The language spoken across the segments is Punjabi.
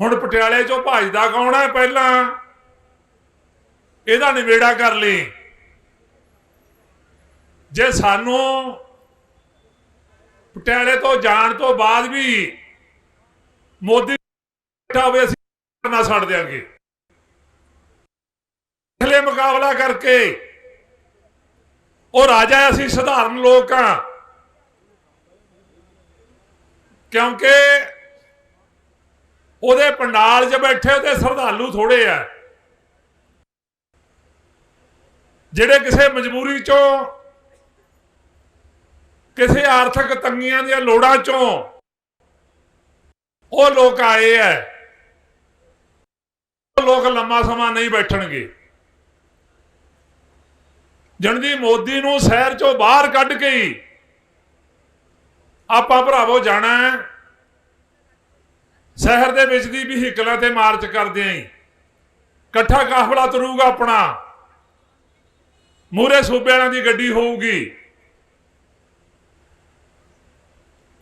ਹੁਣ ਪਟਿਆਲੇ ਚੋਂ ਭਜਦਾ ਕੌਣ ਹੈ ਪਹਿਲਾਂ? ਇਹਦਾ ਨਿਬੇੜਾ ਕਰ ਲਈ। ਜੇ ਸਾਨੂੰ ਪਟਿਆਲੇ ਤੋਂ ਜਾਣ ਤੋਂ ਬਾਅਦ ਵੀ ਮੋਦੀ ਬੈਠਾ ਹੋਵੇ, ਅਸੀਂ ਨਾ ਛੱਡ ਦਿਆਂਗੇ। ਅਗਲੇ ਮੁਕਾਬਲਾ ਕਰਕੇ ਉਹ ਰਾਜਾ ਅਸੀਂ ਸਧਾਰਨ ਲੋਕ ਆ ਕਿਉਂਕਿ ਉਹਦੇ ਪੰਡਾਲ 'ਚ ਬੈਠੇ ਉਹਦੇ ਸ਼ਰਧਾਲੂ ਥੋੜੇ ਆ। ਜਿਹੜੇ ਕਿਸੇ ਮਜਬੂਰੀ ਚੋਂ, ਕਿਸੇ ਆਰਥਿਕ ਤੰਗੀਆਂ ਦੀਆਂ ਲੋੜਾਂ ਚੋਂ ਉਹ ਲੋਕ ਆਏ ਐ। ਉਹ ਲੋਕ ਲੰਮਾ ਸਮਾਂ ਨਹੀਂ ਬੈਠਣਗੇ। ਜਣਦੀ ਮੋਦੀ ਨੂੰ ਸ਼ਹਿਰ ਚੋਂ ਬਾਹਰ ਕੱਢ ਕੇ ਹੀ ਆਪਾਂ ਭਰਾਵੋ ਜਾਣਾ ਹੈ ਸ਼ਹਿਰ ਦੇ ਵਿੱਚ ਦੀ ਵਹੀਕਲਾਂ ਤੇ ਮਾਰਚ ਕਰਦੇ ਆਂ ਇਕੱਠਾ ਕਾਫਲਾ ਤੁਰੂਗਾ ਆਪਣਾ। ਮੂਰੇ ਸੂਬਿਆਂ ਦੀ ਗੱਡੀ ਹੋਊਗੀ।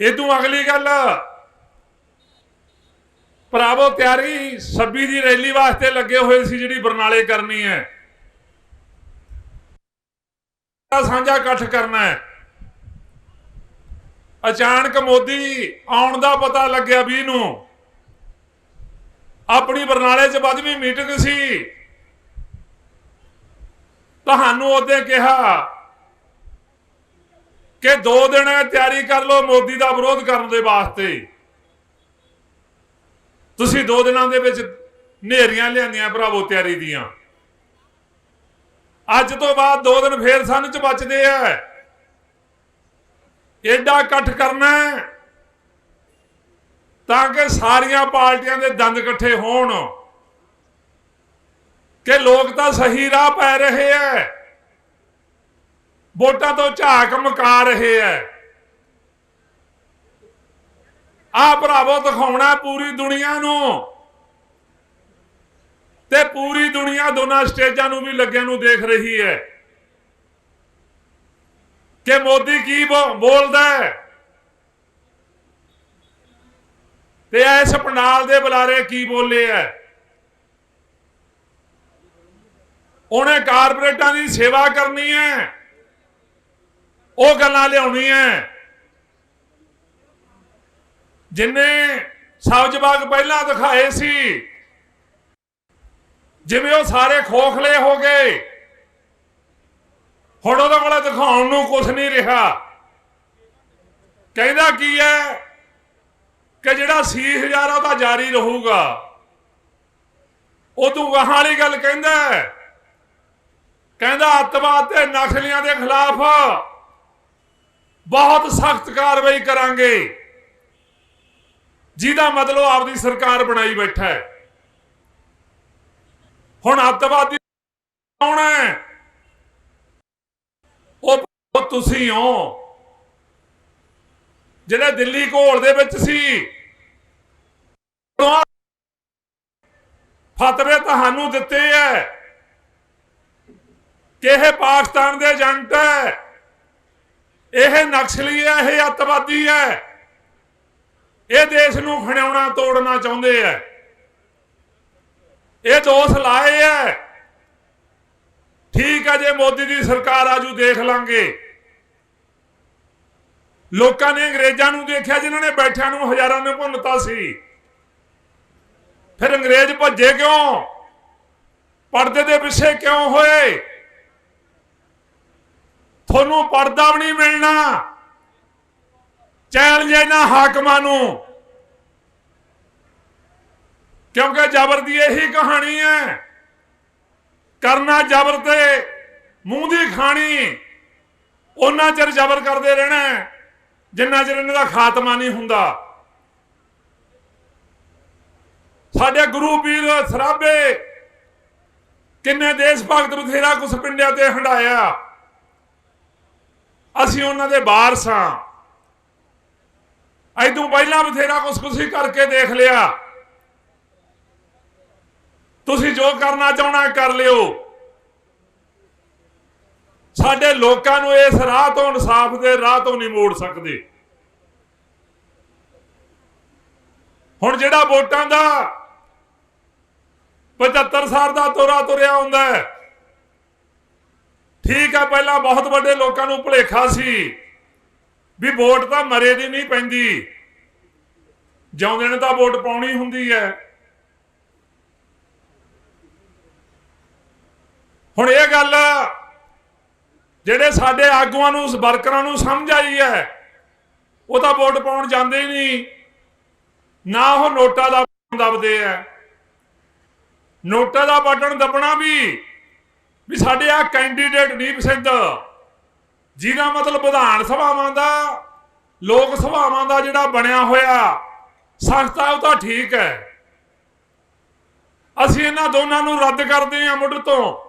ਇਹ ਤੋਂ ਅਗਲੀ ਗੱਲ, ਭਰਾਵੋ, ਤਿਆਰੀ ਸੱਬੀ ਦੀ ਰੈਲੀ ਵਾਸਤੇ ਲੱਗੇ ਹੋਏ ਸੀ ਜਿਹੜੀ ਬਰਨਾਲੇ ਕਰਨੀ ਹੈ। ਸਾਂਝਾ ਇਕੱਠ ਕਰਨਾ ਹੈ। ਅਚਾਨਕ ਮੋਦੀ ਆਉਣ ਦਾ ਪਤਾ ਲੱਗਿਆ ਵੀ ਨੂੰ। ਆਪਣੀ ਬਰਨਾਲੇ 'ਚ ਵੱਧਵੀਂ ਮੀਟਿੰਗ ਸੀ। ਤੁਹਾਨੂੰ ਉਹਦੇ ਕਿਹਾ ਕਿ ਦੋ ਦਿਨ ਤਿਆਰੀ ਕਰ ਲਓ ਮੋਦੀ ਦਾ ਵਿਰੋਧ ਕਰਨ ਦੇ ਵਾਸਤੇ। ਤੁਸੀਂ ਦੋ ਦਿਨਾਂ ਦੇ ਵਿੱਚ ਨੇਰੀਆਂ ਲਿਆਂਦੀਆਂ ਭਰਾਵੋ ਤਿਆਰੀ ਦੀਆਂ। ਅੱਜ ਤੋਂ ਬਾਅਦ ਦੋ ਦਿਨ ਫੇਰ ਸਾਨੂੰ ਚ ਬਚਦੇ ਆ ਐਡਾ ਇਕੱਠ ਕਰਨਾ ਹੈ ਤਾਂ ਕਿ ਸਾਰੀਆਂ ਪਾਰਟੀਆਂ ਦੇ ਦੰਦ ਇਕੱਠੇ ਹੋਣ। ਕਿ ਲੋਕ ਤਾਂ ਸਹੀ ਰਾਹ ਪੈ ਰਹੇ ਐ। ਵੋਟਾਂ ਤੋਂ ਝਾਕ ਮਕਾ ਰਹੇ ਐ। ਆ ਭਰਾਵੋ, ਦਿਖਾਉਣਾ ਪੂਰੀ ਦੁਨੀਆ ਨੂੰ। ਤੇ ਪੂਰੀ ਦੁਨੀਆ ਦੋਨਾਂ ਸਟੇਜਾਂ ਨੂੰ ਵੀ ਲੱਗਿਆਂ ਨੂੰ ਦੇਖ ਰਹੀ ਹੈ ਕਿ ਮੋਦੀ ਕੀ ਬੋ- ਬੋਲਦਾ ਹੈ ਤੇ ਇਸ ਪੰਡਾਲ ਦੇ ਬੁਲਾਰੇ ਕੀ ਬੋਲੇ ਐ? ਉਹਨੇ ਕਾਰਪੋਰੇਟਾਂ ਦੀ ਸੇਵਾ ਕਰਨੀ ਹੈ ਉਹ ਗੱਲਾਂ ਲਿਆਉਣੀ ਲਿਆਉਣੀਆਂ ਜਿੰਨੇ ਸਬਜ਼ ਬਾਗ ਪਹਿਲਾਂ ਦਿਖਾਏ ਸੀ, ਜਿਵੇਂ ਉਹ ਸਾਰੇ ਖੋਖਲੇ ਹੋ ਗਏ, ਹੁਣ ਉਹਦੇ ਕੋਲ ਦਿਖਾਉਣ ਨੂੰ ਕੁਝ ਨਹੀਂ ਰਿਹਾ। ਕਹਿੰਦਾ ਕੀ ਹੈ ਕਿ ਜਿਹੜਾ ਸੀ ਹਜ਼ਾਰਾ ਉਹਦਾ ਜਾਰੀ ਰਹੂਗਾ, ਉਹ ਤੂੰ ਗਾਹਾਂ ਵਾਲੀ ਗੱਲ ਕਹਿੰਦਾ ਕਹਿੰਦਾ ਅੱਤਵਾਦ ਤੇ ਨਕਸਲੀਆਂ ਦੇ ਖਿਲਾਫ ਬਹੁਤ ਸਖਤ ਕਾਰਵਾਈ ਕਰਾਂਗੇ। ਜਿਹਦਾ ਮਤਲਬ ਆਪਦੀ ਸਰਕਾਰ ਬਣਾਈ ਬੈਠਾ ਹੈ। ਹੁਣ ਅੱਤਵਾਦੀ ਕੌਣ ਹੈ? ਉਹ ਤੁਸੀਂ ਹੋ। ਜਿਹੜੇ ਦਿੱਲੀ ਘੋਲ ਦੇ ਵਿੱਚ ਸੀ ਫਤਵੇ ਤੁਹਾਨੂੰ ਦਿੱਤੇ ਐ। ਕਿ ਇਹ ਪਾਕਿਸਤਾਨ ਦੇ ਏਜੰਟ ਹੈ ਇਹ ਨਕਸਲੀ ਹੈ ਇਹ ਅੱਤਵਾਦੀ ਹੈ ਇਹ ਦੇਸ਼ ਨੂੰ ਖਣਾਉਣਾ, ਤੋੜਨਾ ਚਾਹੁੰਦੇ ਐ। ਇਹ ਦੋਸ਼ ਲਾਏ ਐ। ਠੀਕ ਹੈ ਜੇ ਮੋਦੀ ਦੀ ਸਰਕਾਰ ਆਜੂ ਦੇਖ ਲਾਂਗੇ। ਲੋਕਾਂ ਨੇ ਅੰਗਰੇਜ਼ਾਂ ਨੂੰ ਦੇਖਿਆ, ਜਿਨ੍ਹਾਂ ਨੇ ਬੈਠਿਆਂ ਨੂੰ ਹਜ਼ਾਰਾਂ ਨੇ ਭੁੰਨਤਾ ਸੀ। ਫਿਰ ਅੰਗਰੇਜ਼ ਭੱਜੇ ਕਿਉਂ? ਪਰਦੇ ਦੇ ਪਿੱਛੇ ਕਿਉਂ ਹੋਏ? ਤੁਹਾਨੂੰ ਪਰਦਾ ਵੀ ਨਹੀਂ ਮਿਲਣਾ। ਚੈਲੰਜ ਇਹਨਾਂ ਹਾਕਮਾਂ ਨੂੰ। ਕਿਉਂਕਿ ਜ਼ਬਰ ਦੀ ਇਹੀ ਕਹਾਣੀ ਹੈ। ਕਰਨਾ ਜ਼ਬਰ ਤੇ, ਮੂੰਹ ਦੀ ਖਾਣੀ। ਉਹਨਾਂ ਚਿਰ ਜ਼ਬਰ ਕਰਦੇ ਰਹਿਣਾ ਜਿੰਨਾ ਚਿਰ ਇਹਨਾਂ ਦਾ ਖਾਤਮਾ ਨਹੀਂ ਹੁੰਦਾ। ਸਾਡੇ ਗੁਰੂ ਪੀਰ ਸਰਾਬੇ, ਕਿੰਨੇ ਦੇਸ਼ ਭਗਤ ਬਥੇਰਾ ਕੁਛ ਪਿੰਡਿਆਂ ਤੇ ਹੰਡਾਇਆ ਅਸੀਂ ਉਹਨਾਂ ਦੇ ਵਾਰਸ ਹਾਂ। ਐਦੋਂ ਪਹਿਲਾਂ ਬਥੇਰਾ ਕੁਛ ਕੁਛ ਕਰਕੇ ਦੇਖ ਲਿਆ। ਤੁਸੀਂ ਜੋ ਕਰਨਾ ਚਾਹਣਾ ਕਰ ਲਿਓ। ਸਾਡੇ ਲੋਕਾਂ ਨੂੰ ਇਸ ਰਾਹ ਤੋਂ ਇਨਸਾਫ ਦੇ ਰਾਹ ਤੋਂ ਨਹੀਂ ਮੋੜ ਸਕਦੇ। ਹੁਣ ਜਿਹੜਾ ਵੋਟਾਂ ਦਾ 75 ਸਾਲ ਦਾ ਤੋਰਾ ਤੁਰਿਆ ਹੁੰਦਾ ਹੈ। ਠੀਕ ਆ, ਪਹਿਲਾਂ ਬਹੁਤ ਵੱਡੇ ਲੋਕਾਂ ਨੂੰ ਭੁਲੇਖਾ ਸੀ ਵੀ ਵੋਟ ਤਾਂ ਮਰੇ ਦੀ ਨਹੀਂ ਪੈਂਦੀ। ਜਿਉਂਦੇ ਨੇ ਤਾਂ ਵੋਟ ਪਾਉਣੀ ਹੁੰਦੀ ਹੈ। ਹੁਣ ਇਹ ਗੱਲ ਜਿਹੜੇ ਸਾਡੇ ਆਗੂਆਂ ਨੂੰ, ਵਰਕਰਾਂ ਨੂੰ ਸਮਝ ਆਈ ਹੈ, ਉਹ ਤਾਂ ਵੋਟ ਪਾਉਣ ਜਾਂਦੇ ਹੀ ਨਹੀਂ। ਨਾ ਉਹ ਨੋਟਾਂ ਦਾ ਬਟਨ ਦਬਦੇ ਆ ਨੋਟਾ ਦਾ ਬਟਨ ਦਬਣਾ ਵੀ ਵੀ ਸਾਡੇ ਆ ਕੈਂਡੀਡੇਟ ਨਹੀਂ ਪਸੰਦ ਜਿਹਦਾ ਮਤਲਬ ਵਿਧਾਨ ਸਭਾਵਾਂ ਦਾ, ਲੋਕ ਸਭਾਵਾਂ ਦਾ ਜਿਹੜਾ ਬਣਿਆ ਹੋਇਆ ਸੰਸਥਾ ਉਹ ਤਾਂ ਠੀਕ ਹੈ। ਅਸੀਂ ਇਹਨਾਂ ਦੋਨਾਂ ਨੂੰ ਰੱਦ ਕਰਦੇ ਹਾਂ ਮੁੱਢ ਤੋਂ।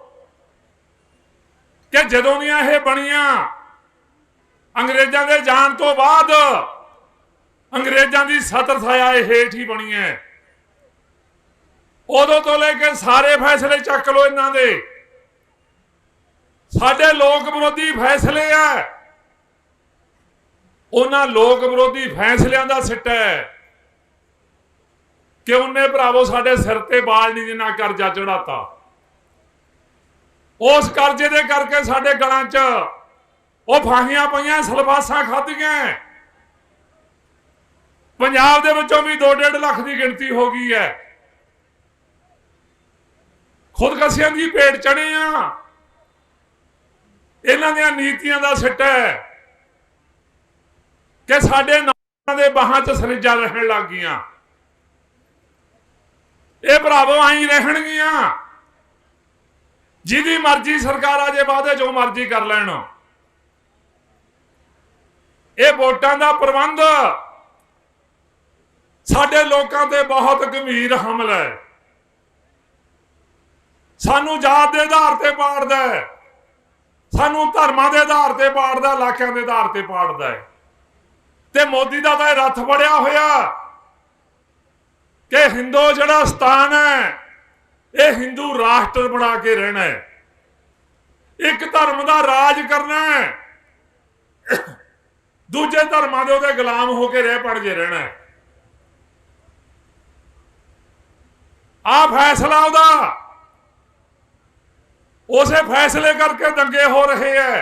ਕਿ ਜਦੋਂ ਦੀਆਂ ਇਹ ਬਣੀਆਂ, ਅੰਗਰੇਜ਼ਾਂ ਦੇ ਜਾਣ ਤੋਂ ਬਾਅਦ, ਅੰਗਰੇਜ਼ਾਂ ਦੀ ਸਤਰ ਛਾਇਆ ਇਹ ਹੇਠ ਹੀ ਬਣੀ ਹੈ ਉਦੋਂ ਤੋਂ ਲੈ ਕੇ ਸਾਰੇ ਫੈਸਲੇ ਚੱਕ ਲੋ ਇਹਨਾਂ ਦੇ। ਸਾਡੇ ਲੋਕ ਵਿਰੋਧੀ ਫੈਸਲੇ ਆ। ਉਹਨਾਂ ਲੋਕ ਵਿਰੋਧੀ ਫੈਸਲਿਆਂ ਦਾ ਸਿੱਟਾ ਹੈ। ਕਿ ਉਹਨੇ ਭਰਾਵੋ ਸਾਡੇ ਸਿਰ ਤੇ ਬਾਲ ਨਹੀਂ ਜਿੰਨਾ ਕਰਜ਼ਾ ਚੜਾਤਾ ਉਸ ਕਰਜ਼ੇ ਦੇ ਕਰਕੇ ਸਾਡੇ ਗਲਾਂ 'ਚ ਉਹ ਫਾਹੀਆਂ ਪਈਆਂ, ਸਲਵਾਸਾਂ ਖਾਧੀਆਂ ਪੰਜਾਬ ਦੇ ਵਿੱਚੋਂ ਵੀ 2.5 ਲੱਖ ਦੀ ਗਿਣਤੀ ਹੋ ਗਈ ਹੈ। ਖੁਦਕਸ਼ੀਆਂ ਦੀ ਭੇਟ ਚੜੇ ਆ। ਇਹਨਾਂ ਦੀਆਂ ਨੀਤੀਆਂ ਦਾ ਸਿੱਟਾ ਹੈ ਕਿ ਸਾਡੇ ਨਾਂ ਦੇ ਬਾਹਾਂ 'ਚ ਸਰਿੰਜਾਂ ਰਹਿਣ ਲੱਗ ਗਈਆਂ। ਇਹ ਭਰਾਵੋ ਆਈ ਰਹਿਣਗੀਆਂ। ਜਿਹਦੀ ਮਰਜ਼ੀ ਸਰਕਾਰ ਆ ਜੇ ਬਾਅਦੇ ਜੋ ਮਰਜ਼ੀ ਕਰ ਲੈਣ। ਇਹ ਵੋਟਾਂ ਦਾ ਪ੍ਰਬੰਧ ਸਾਡੇ ਲੋਕਾਂ ਤੇ ਬਹੁਤ ਗੰਭੀਰ ਹਮਲਾ ਹੈ। ਸਾਨੂੰ ਜਾਤ ਦੇ ਆਧਾਰ ਤੇ ਪਾੜਦਾ ਹੈ। ਸਾਨੂੰ ਧਰਮਾਂ ਦੇ ਆਧਾਰ ਤੇ ਪਾੜਦਾ ਇਲਾਕਿਆਂ ਦੇ ਆਧਾਰ ਤੇ ਪਾੜਦਾ ਹੈ। ਤੇ ਮੋਦੀ ਦਾ ਤਾਂ ਇਹ ਰੱਥ ਫੜਿਆ ਹੋਇਆ। ਕਿ ਹਿੰਦੂ ਜਿਹੜਾ ਸਥਾਨ ਹੈ, ਇਹ ਹਿੰਦੂ ਰਾਸ਼ਟਰ ਬਣਾ ਕੇ ਰਹਿਣਾ ਹੈ। ਇੱਕ ਧਰਮ ਦਾ ਰਾਜ ਕਰਨਾ ਹੈ। ਦੂਜੇ ਧਰਮਾਂ ਦੇ ਉਹਦੇ ਗੁਲਾਮ ਹੋ ਕੇ ਰਹਿ ਪੜ ਜੇ ਰਹਿਣਾ ਹੈ। ਆ ਫੈਸਲਾ ਉਹਦਾ। ਉਸੇ ਫੈਸਲੇ ਕਰਕੇ ਦੰਗੇ ਹੋ ਰਹੇ ਐ।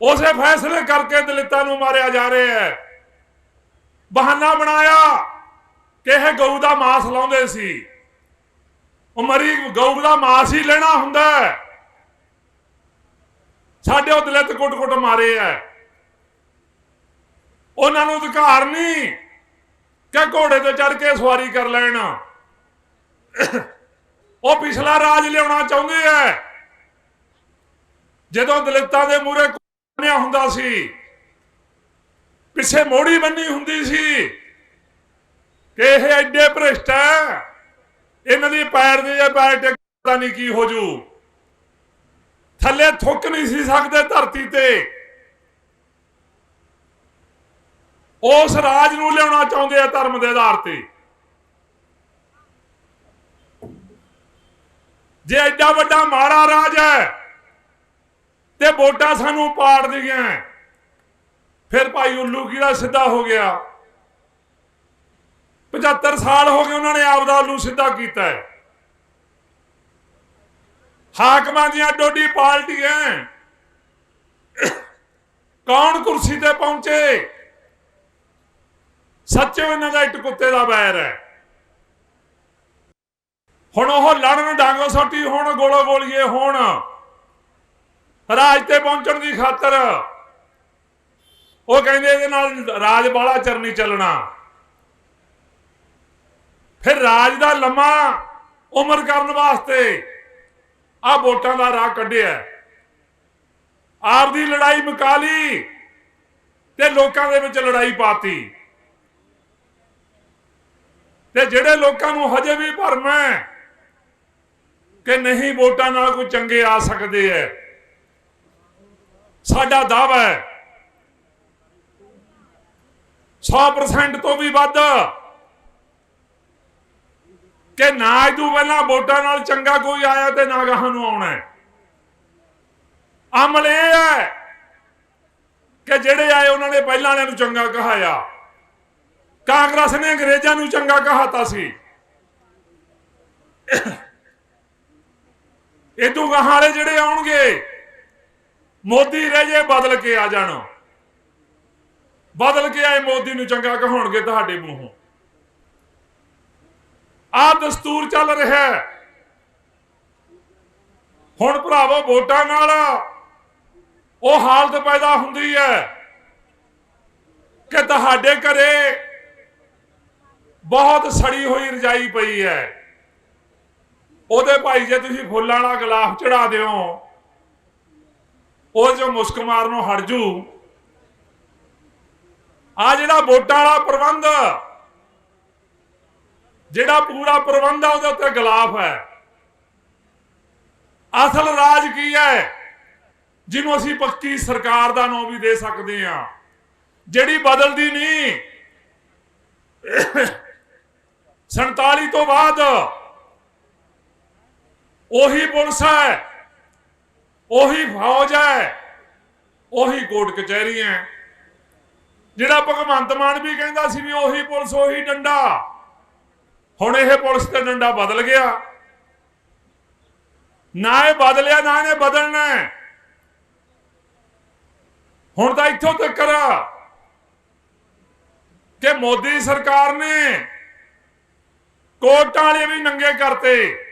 ਉਸੇ ਫੈਸਲੇ ਕਰਕੇ ਦਲਿਤਾਂ ਨੂੰ ਮਾਰਿਆ ਜਾ ਰਿਹਾ ਹੈ ਬਹਾਨਾ ਬਣਾਇਆ ਕਿ ਇਹ ਗਊ ਦਾ ਮਾਸ ਲਾਉਂਦੇ ਸੀ। ਉਹ ਮਰੀ ਗਊ ਦਾ ਮਾਸ ਹੀ ਲੈਣਾ ਹੁੰਦਾ ਸਾਡੇ ਉਹ ਦਲਿਤ ਕੁੱਟ-ਕੁੱਟ ਮਾਰੇ ਐ। ਉਹਨਾਂ ਨੂੰ ਅਧਿਕਾਰ ਨਹੀਂ ਕਿ ਘੋੜੇ ਤੇ ਚੜ ਕੇ ਸਵਾਰੀ ਕਰ ਲੈਣ। ਉਹ ਪਿਛਲਾ ਰਾਜ ਲਿਆਉਣਾ ਚਾਹੁੰਦੇ ਐ। ਜਦੋਂ ਦਲਿਤਾਂ ਦੇ ਮੂਰੇ ਬਣਿਆ ਹੁੰਦਾ ਸੀ, ਪਿੱਛੇ ਮੋੜੀ ਬੰਨੀ ਹੁੰਦੀ ਸੀ ਕਿ ਇਹ ਐਡੇ ਭ੍ਰਿਸ਼ਟ ਐ। ਇਹਨਾਂ ਦੀ ਪੈਰ ਦੇ ਜੇ ਪੈਰ ਟਿਕਦਾ ਨਹੀਂ ਕੀ ਹੋ ਜੂ। ਥੱਲੇ ਥੁੱਕ ਨਹੀਂ ਸੀ ਸਕਦੇ ਧਰਤੀ ਤੇ। ਉਸ ਰਾਜ ਨੂੰ ਲਿਆਉਣਾ ਚਾਹੁੰਦੇ ਆ ਧਰਮ ਦੇ ਆਧਾਰ ਤੇ। ਜੇ ਐਡਾ ਵੱਡਾ ਮਾੜਾ ਰਾਜ ਹੈ ਤੇ ਵੋਟਾਂ ਸਾਨੂੰ ਪਾੜ ਦੀਆਂ ਫਿਰ ਭਾਈ ਉੱਲੂ ਕਿਹੜਾ ਸਿੱਧਾ ਹੋ ਗਿਆ? 75 ਸਾਲ ਹੋ ਗਏ ਉਹਨਾਂ ਨੇ ਆਪ ਦਾ ਉੱਲੂ ਸਿੱਧਾ ਕੀਤਾ ਹੈ। ਹਾਕਮਾਂ ਦੀਆਂ ਡੋਡੀ ਪਾਰਟੀਆਂ ਕੌਣ ਕੁਰਸੀ ਤੇ ਪਹੁੰਚੇ? ਸੱਚੇ ਇਹਨਾਂ ਦਾ ਇੱਟ ਕੁੱਤੇ ਦਾ ਬੈਰ ਹੈ। ਹੁਣ ਉਹ ਲੜਨ ਡਾਂਗੋ ਸੋਟੀ, ਹੁਣ ਗੋਲੋ ਗੋਲੀਏ ਹੁਣ। ਰਾਜ ਤੇ ਪਹੁੰਚਣ ਦੀ ਖਾਤਰ। ਉਹ ਕਹਿੰਦੇ ਇਹਦੇ ਨਾਲ ਰਾਜ ਬਾਲਾ ਚਿਰ ਨਹੀਂ ਚੱਲਣਾ। ਫਿਰ ਰਾਜ ਦਾ ਲੰਮਾ ਉਮਰ ਕਰਨ ਵਾਸਤੇ ਆ ਵੋਟਾਂ ਦਾ ਰਾਹ ਕੱਢਿਆ। ਆਪਦੀ ਲੜਾਈ ਮੁਕਾ ਲਈ ਤੇ ਲੋਕਾਂ ਦੇ ਵਿੱਚ ਲੜਾਈ ਪਾਤੀ। ਤੇ ਜਿਹੜੇ ਲੋਕਾਂ ਨੂੰ ਹਜੇ ਵੀ ਭਰਮ ਹੈ ਕਿ ਨਹੀਂ ਵੋਟਾਂ ਨਾਲ ਕੋਈ ਚੰਗੇ ਆ ਸਕਦੇ ਐ। ਸਾਡਾ ਦਾਅਵਾ ਹੈ 100% ਤੋਂ ਵੀ ਵੱਧ। ਕਿ ਨਾ ਇਦੋਂ ਪਹਿਲਾਂ ਵੋਟਾਂ ਨਾਲ ਚੰਗਾ ਕੋਈ ਆਇਆ ਤੇ ਨਾ ਗਾਹਾਂ ਨੂੰ ਆਉਣਾ ਅਮਲ ਇਹ ਹੈ ਕਿ ਜਿਹੜੇ ਆਏ ਉਹਨਾਂ ਨੇ ਪਹਿਲਾਂ ਵਾਲਿਆਂ ਨੂੰ ਚੰਗਾ ਕਹਾਇਆ। ਕਾਂਗਰਸ ਨੇ ਅੰਗਰੇਜ਼ਾਂ ਨੂੰ ਚੰਗਾ ਕਹਾਤਾ ਸੀ। ਇਦੋਂ ਗਾਹਾਂ ਵਾਲੇ ਜਿਹੜੇ ਆਉਣਗੇ, ਮੋਦੀ ਰਹਿ ਜੇ, ਬਦਲ ਕੇ ਆ ਜਾਣ। ਬਦਲ ਕੇ ਆਏ ਮੋਦੀ ਨੂੰ ਚੰਗਾ ਕਹਾਉਣਗੇ ਤੁਹਾਡੇ ਮੂੰਹੋਂ। ਆ ਦਸਤੂਰ ਚੱਲ ਰਿਹਾ ਹੈ। ਹੁਣ ਭਰਾਵੋ ਵੋਟਾਂ ਨਾਲ ਉਹ ਹਾਲਤ ਪੈਦਾ ਹੁੰਦੀ ਹੈ ਕਿ ਤੁਹਾਡੇ ਘਰੇ ਬਹੁਤ ਸੜੀ ਹੋਈ ਰਜਾਈ ਪਈ ਹੈ। ਉਹਦੇ ਭਾਈ ਜੇ ਤੁਸੀਂ ਫੁੱਲਾਂ ਵਾਲਾ ਗਲਾਫ ਚੜਾ ਦਿਓ, ਉਹ ਜੋ ਮੁਸਕ ਮਾਰਨੋਂ ਹਟ ਜੂ। ਆ ਜਿਹੜਾ ਵੋਟਾਂ ਵਾਲਾ ਪ੍ਰਬੰਧ, ਜਿਹੜਾ ਪੂਰਾ ਪ੍ਰਬੰਧ ਆ, ਉਹਦੇ ਉੱਤੇ ਗਲਾਫ ਹੈ। ਅਸਲ ਰਾਜ ਕੀ ਹੈ? ਜਿਹਨੂੰ ਅਸੀਂ ਪੱਕੀ ਸਰਕਾਰ ਦਾ ਨਾਮ ਵੀ ਦੇ ਸਕਦੇ ਹਾਂ। ਜਿਹੜੀ ਬਦਲਦੀ ਨਹੀਂ 47 ਤੋਂ ਬਾਅਦ ਉਹੀ ਪੁਲਿਸ ਹੈ, ਉਹੀ ਫੌਜ ਹੈ, ਉਹੀ ਕੋਰਟ ਕਚਹਿਰੀਆਂ ਜਿਹੜਾ ਭਗਵੰਤ ਮਾਨ ਵੀ ਕਹਿੰਦਾ ਸੀ ਵੀ ਉਹੀ ਪੁਲਿਸ, ਉਹੀ ਡੰਡਾ। ਹੁਣ ਇਹ ਪੁਲਿਸ ਤੇ ਡੰਡਾ ਬਦਲ ਗਿਆ। ਨਾ ਇਹ ਬਦਲਿਆ, ਨਾ ਇਹਨੇ ਬਦਲਣਾ ਹੁਣ ਤਾਂ ਇੱਥੋਂ ਤੱਕ ਕਿ ਮੋਦੀ ਸਰਕਾਰ ਨੇ ਕੋਟਾਂ ਵਾਲੇ ਵੀ ਨੰਗੇ ਕਰਤੇ।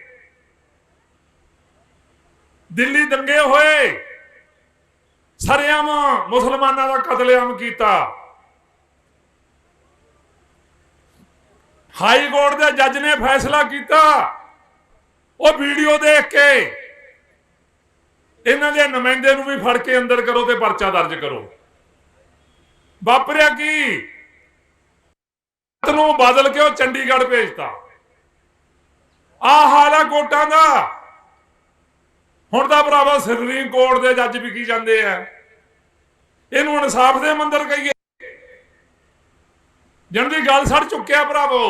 ਦਿੱਲੀ ਦੰਗੇ ਹੋਏ। ਸਰੇਆਮ ਮੁਸਲਮਾਨਾਂ ਦਾ ਕਤਲੇਆਮ ਕੀਤਾ। ਹਾਈ ਕੋਰਟ ਦੇ ਜੱਜ ਨੇ ਫੈਸਲਾ ਕੀਤਾ। ਉਹ ਵੀਡੀਓ ਦੇਖ ਕੇ ਇਹਨਾਂ ਦੇ ਨੁਮਾਇੰਦੇ ਨੂੰ ਵੀ ਫੜ ਕੇ ਅੰਦਰ ਕਰੋ ਤੇ ਪਰਚਾ ਦਰਜ ਕਰੋ। ਵਾਪਰਿਆ ਕੀ? ਨੂੰ ਬਦਲ ਕੇ ਉਹ ਚੰਡੀਗੜ੍ਹ ਭੇਜਤਾ? ਆ ਹਾਲਾ ਕੋਟਾਂ ਦਾ। ਹੁਣ ਤਾਂ ਭਰਾਵਾ ਸੁਪਰੀਮ ਕੋਰਟ ਦੇ ਜੱਜ ਵੀ ਕੀ ਜਾਂਦੇ ਆ। ਇਹਨੂੰ ਇਨਸਾਫ ਦੇ ਮੰਦਰ ਕਹੀਏ। ਜਣ ਦੀ ਗੱਲ ਸੜ ਚੁੱਕਿਆ ਭਰਾਵੋ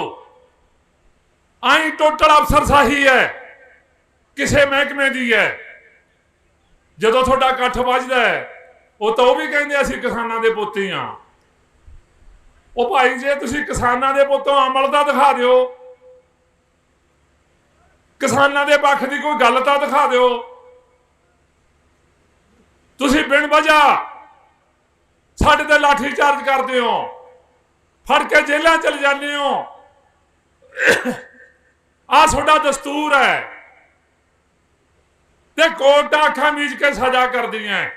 ਆਈ ਟੋਟਲ ਅਫਸਰ ਸਾਹੀ ਹੈ। ਕਿਸੇ ਮਹਿਕਮੇ ਦੀ ਹੈ। ਜਦੋਂ ਤੁਹਾਡਾ ਇਕੱਠ ਵੱਜਦਾ ਹੈ, ਉਹ ਤਾਂ ਉਹ ਵੀ ਕਹਿੰਦੇ ਅਸੀਂ ਕਿਸਾਨਾਂ ਦੇ ਪੋਤੇ ਹੀ ਆ ਉਹ ਭਾਈ, ਜੇ ਤੁਸੀਂ ਕਿਸਾਨਾਂ ਦੇ ਪੁੱਤੋਂ ਅਮਲ ਦਾ ਦਿਖਾ ਦਿਓ, ਕਿਸਾਨਾਂ ਦੇ ਪੱਖ ਦੀ ਕੋਈ ਗੱਲ ਤਾਂ ਦਿਖਾ ਦਿਓ ਤੁਸੀਂ ਬਿਨ ਵਜ੍ਹਾ ਸਾਡੇ ਤੇ ਲਾਠੀ ਚਾਰਜ ਕਰਦੇ ਹੋ। ਫੜ ਕੇ ਜੇਲ੍ਹਾਂ ਚਲੇ ਜਾਂਦੇ ਹੋ। ਆ ਤੁਹਾਡਾ ਦਸਤੂਰ ਹੈ। ਤੇ ਕੋਰਟਾਂ ਅੱਖਾਂ ਮੀਚ ਕੇ ਸਜ਼ਾ ਕਰਦੀਆਂ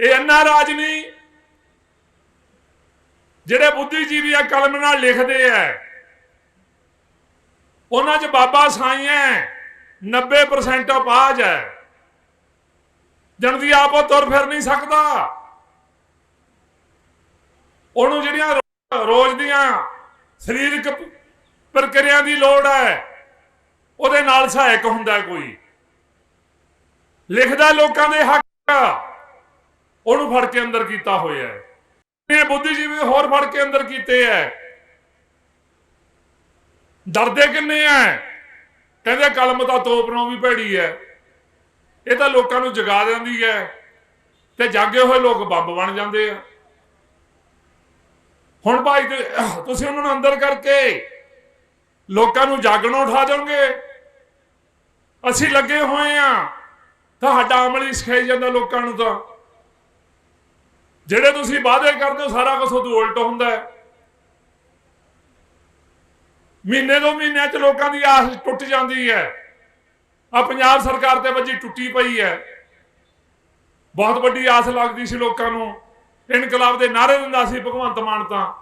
ਇਹ ਅੰਨਾ ਰਾਜ ਨਹੀਂ ਜਿਹੜੇ ਬੁੱਧੀਜੀਵੀ ਆ ਕਲਮ ਨਾਲ ਲਿਖਦੇ ਆ। ਉਹਨਾਂ 'ਚ ਬਾਬਾ ਸਾਈਂ ਹੈ। 90% ਅਪਾਜ ਹੈ। ਜਨਦੀ ਆਪੋ ਤੁਰ ਫਿਰ ਨਹੀਂ ਸਕਦਾ। ਉਹਨੂੰ ਜਿਹੜੀਆਂ ਰੋਜ਼ ਦੀਆਂ ਸਰੀਰਕ ਪ੍ਰਕਿਰਿਆ ਦੀ ਲੋੜ ਹੈ, ਉਹਦੇ ਨਾਲ ਸਹਾਇਕ ਹੁੰਦਾ ਕੋਈ। ਲਿਖਦਾ ਲੋਕਾਂ ਦੇ ਹੱਕ, ਉਹਨੂੰ ਫੜ ਕੇ ਅੰਦਰ ਕੀਤਾ ਹੋਇਆ ਹੈ। ਇਹ ਬੁੱਧੀਜੀਵੀ ਹੋਰ ਫੜ ਕੇ ਅੰਦਰ ਕੀਤੇ ਐ ਡਰਦੇ ਕਿੰਨੇ ਐ ਕਹਿੰਦੇ ਕਲਮ ਤਾਂ ਤੋਪ ਨੂੰ ਵੀ ਭੈੜੀ ਐ ਇਹ ਤਾਂ ਲੋਕਾਂ ਨੂੰ ਜਗਾ ਦਿੰਦੀ ਹੈ। ਤੇ ਜਾਗੇ ਹੋਏ ਲੋਕ ਬੰਬ ਬਣ ਜਾਂਦੇ ਆ। ਹੁਣ ਭਾਈ ਤੁਸੀਂ ਉਹਨਾਂ ਨੂੰ ਅੰਦਰ ਕਰਕੇ ਲੋਕਾਂ ਨੂੰ ਜਾਗਣੋਂ ਉਠਾ ਦੋਗੇ ਅਸੀਂ ਲੱਗੇ ਹੋਏ ਆ। ਤੁਹਾਡਾ ਅਮਲ ਹੀ ਸਿਖਾਈ ਜਾਂਦਾ ਲੋਕਾਂ ਨੂੰ ਤਾਂ। ਜਿਹੜੇ ਤੁਸੀਂ ਵਾਅਦੇ ਕਰਦੇ ਹੋ, ਸਾਰਾ ਕੁਝ ਉਦੋਂ ਉਲਟ ਹੁੰਦਾ ਹੈ। ਮਹੀਨੇ ਦੋ ਮਹੀਨਿਆਂ ਚ ਲੋਕਾਂ ਦੀ ਆਸ ਟੁੱਟ ਜਾਂਦੀ ਹੈ। ਆ ਪੰਜਾਬ ਸਰਕਾਰ ਤੇ ਵੱਜੀ ਟੁੱਟੀ ਪਈ ਹੈ। ਬਹੁਤ ਵੱਡੀ ਆਸ ਲੱਗਦੀ ਸੀ ਲੋਕਾਂ ਨੂੰ। ਇਨਕਲਾਬ ਦੇ ਨਾਰੇ ਦਿੰਦਾ ਸੀ ਭਗਵੰਤ ਮਾਨ ਤਾਂ।